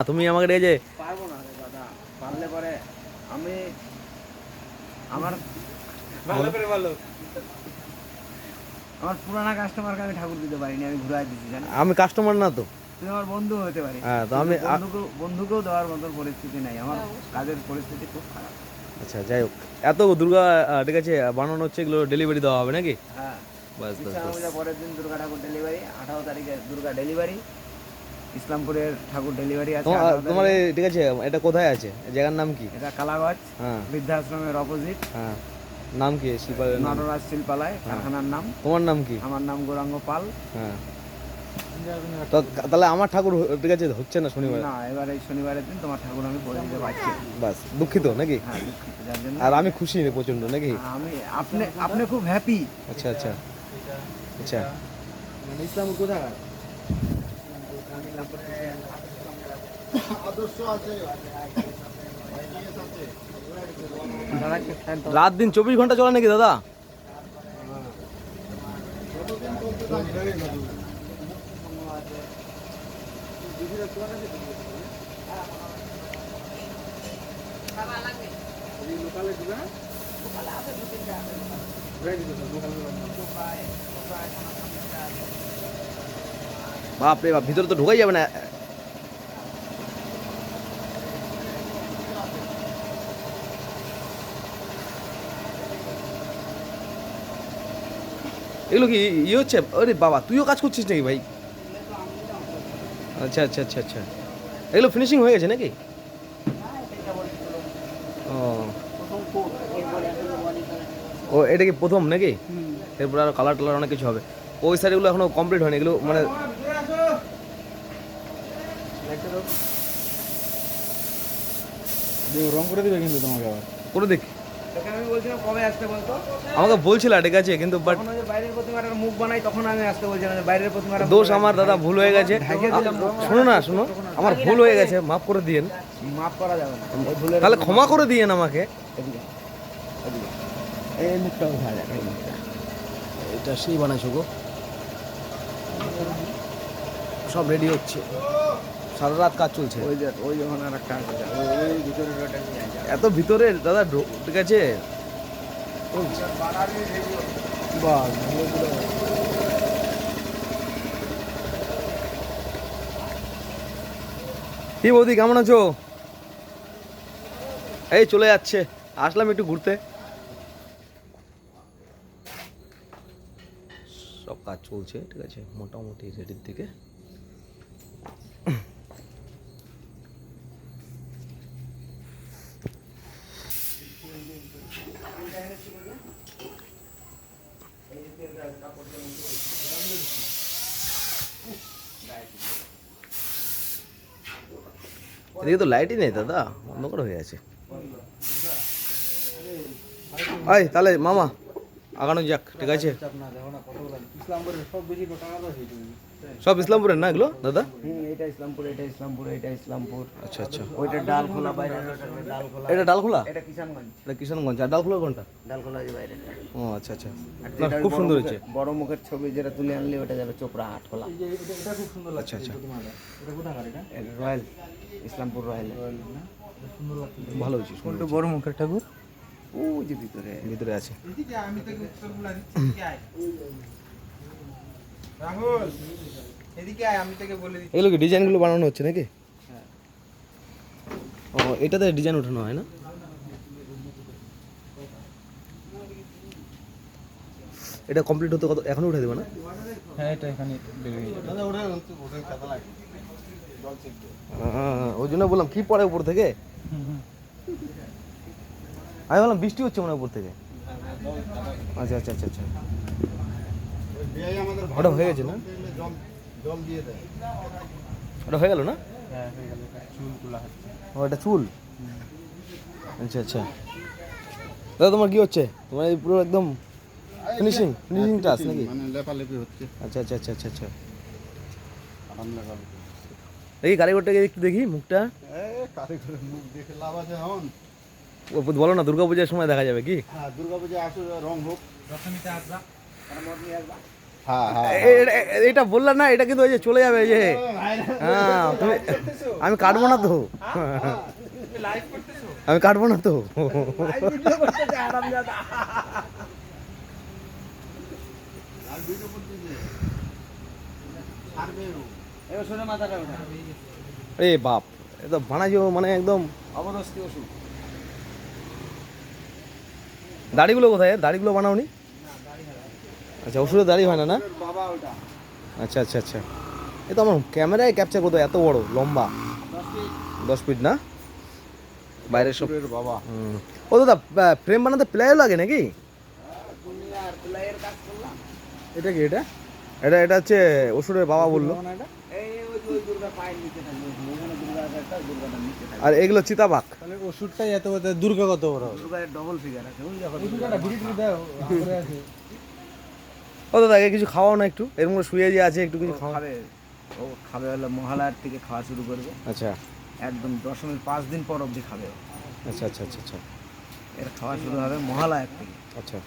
তুমি আমাকে ডেকেছে পারব না রে দাদা পারলে পরে আমি আমার ভালো করে বলো। আমার পুরানা কাস্টমারকে আমি ঠাকুর দিতে পারিনি আমি ঘুরাই দিচ্ছি জানি? আমি কাস্টমার না তো। তুমি আমার বন্ধু হতে পারি। হ্যাঁ, তো আমি- বন্ধুকেও বন্ধুকেও দেওয়ার মতন পরিস্থিতি নাই আমার কাজের পরিস্থিতি খুব খারাপ। আচ্ছা যাই হোক। এত দুর্গা ঠিক আছে বানানো হচ্ছে এগুলো ডেলিভারি দেওয়া হবে নাকি? হ্যাঁ। বাস বাস পরের দিন দুর্গা ঠাকুর ডেলিভারি আঠারো তারিখে দুর্গা ডেলিভারি ইসলামপুরের ঠাকুর ডেলিভারি আছে তোমার 18 তোমার তারিখে। এই- ঠিক আছে এটা কোথায় আছে? জায়গার নাম কি? এটা কালাগঞ্জ হ্যাঁ। বৃদ্ধাশ্রমের অপোজিট হ্যাঁ। নাম কি? শিল্পা নটরাজ শিল্পালয় কারখানার নাম। তোমার নাম কি? আমার নাম গৌরাঙ্গ পাল। হ্যাঁ। তো তাহলে আমার ঠাকুর ঠিক আছে হচ্ছে না শনিবার? না এবার এই শনিবারের দিন তোমার ঠাকুর আমি করে দিতে পারছি। বাস দুঃখিত নাকি? হ্যাঁ আর আমি খুশি প্রচণ্ড নাকি? আমি আপনি আপনি খুব হ্যাপি আচ্ছা আচ্ছা। আচ্ছা। ইসলাম কোথায়? রাত দিন চব্বিশ ঘণ্টা চলে নাকি দাদা? বাপরে বাপ ভিতরে তো ঢোকাই যাবে না। এগুলো কি ইয়ে হচ্ছে? আরে বাবা তুইও কাজ করছিস নাকি ভাই? আচ্ছা আচ্ছা আচ্ছা আচ্ছা। এগুলো ফিনিশিং হয়ে গেছে নাকি? ও। ও এটা কি প্রথম নাকি? এরপর আর কালার টালার অনেক কিছু হবে। ওই সাইড এগুলো এখনও কমপ্লিট হয়নি। এগুলো মানে রং করে দিবে কিন্তু তোমাকে আবার। করে দেখি। আমি বলছিলাম কবে আসতে বলতো? আমাকে বলছিল ঠিক আছে কিন্তু বাট মুখ বানাই তখন আমি আসতে বলছিলাম বাইরের দোষ আমার দাদা ভুল হয়ে গেছে। শোনো না শোনো আমার ভুল হয়ে গেছে মাফ করে দিয়েন। মাফ করা যাবে না। তাহলে ক্ষমা করে দিয়েন আমাকে। এই এটা সেই বানাইছো গো। সব রেডি হচ্ছে। সারা রাত কাজ চলছে। ওই যে ওই যখন আর একটা এত ভিতরে দাদা ঠিক আছে? বাস কি বৌদি কেমন আছো? এই চলে যাচ্ছে। আসলাম একটু ঘুরতে। সব কাজ চলছে ঠিক আছে? মোটামুটি রেডির দিকে এদিকে তো লাইটই নেই দাদা অন্ধকার হয়ে আছে। তাহলে মামা। আগানো যাক ঠিক আছে? সব ইসলামপুরের না এগুলো দাদা? এটা ইসলামপুর এটা ইসলামপুর এটা ইসলামপুর আচ্ছা আচ্ছা। ওইটা ডাল খোলা বাইরে ডাল খোলা এটা ডালখোলা? এটা কিষানগঞ্জ। এটা কিষানগঞ্জ আর ডালখোলা কোনটা? ডাল খোলা যে বাইরে ও আচ্ছা আচ্ছা খুব সুন্দর হয়েছে। বড় মুখের ছবি যেটা তুলে আনলে ওটা যাবে চোপড়া হাট খোলা আচ্ছা আচ্ছা। এটা রয়্যাল ইসলামপুর রয়্যাল। ভালো হয়েছে সুন্দর বড় মুখের ঠাকুর? ও যে ভিতরে। ভিতরে আছে। রাহুল এদিকে আয় আমি তোকে বলে দিচ্ছি। এগুলো কি ডিজাইনগুলো বানানো হচ্ছে নাকি? হ্যাঁ। ও এটাতে ডিজাইন ওঠানো হয় না? এটা কমপ্লিট হতে কত এখনও উঠে দেবে না? হ্যাঁ এটা এখানে বেরিয়ে ওই জন্য বললাম কি পড়ে উপর থেকে? আমি বললাম, বৃষ্টি হচ্ছে মনে উপর থেকে। আচ্ছা আচ্ছা আচ্ছা আচ্ছা। ওটা হয়ে গেছে না? ওটা হয়ে গেল না? ও, এটা চুল? আচ্ছা আচ্ছা। দাদা, তোমার কি হচ্ছে? তোমার এই পুরো একদম ফিনিশিং ফিনিশিং টাচ নাকি? মানে হচ্ছে আচ্ছা আচ্ছা আচ্ছা আচ্ছা আচ্ছা। দেখি, কারিগরটাকে একটু দেখি, মুখটা। কারিগরের মুখ দেখে লাভ আছে ও বলো না দুর্গা পূজার সময় দেখা যাবে কি? হ্যাঁ দুর্গা পূজা রং হোক। দশমীতে আসবা? হ্যাঁ হ্যাঁ এ- এটা বললাম না এটা কিন্তু ওই যে চলে যাবে এই যে। হ্যাঁ তুমি আমি কাটবো না তো। আমি কাটবো না তো। এ বাপ এ তো বানাইছো মানে একদম অবদস্তি ওষুধ। দাড়িগুলো কোথায়? দাড়িগুলো বানাওনি? আচ্ছা ওষুধের দাড়ি হয় না না? আচ্ছা আচ্ছা আচ্ছা। এ তো আমার ক্যামেরায় ক্যাপচার করতে এত বড় লম্বা। দশ ফিট না? বাইরের সব বাবা। ও দাদা ফ্রেম বানাতে প্লাইও লাগে নাকি? এটা কি এটা? এটা এটা হচ্ছে ওষুধের বাবা বলল। এই আর এগুলো চিতাবাক তাহলে ওষুধটাই এত বড় দুর্গা কত বড় হবে। ডবল ফিগার আছে ওই দেখো ও দাদা কিছু খাওয়াও না একটু? এর মধ্যে শুয়ে যে আছে একটু কিছু খাবে। ও খাবে হলো মহালয়ার থেকে খাওয়া শুরু করবে। আচ্ছা। একদম দশমীর পাঁচ দিন পর অবধি খাবে আচ্ছা আচ্ছা আচ্ছা আচ্ছা। এর খাওয়া শুরু হবে মহালয়ার থেকে। আচ্ছা।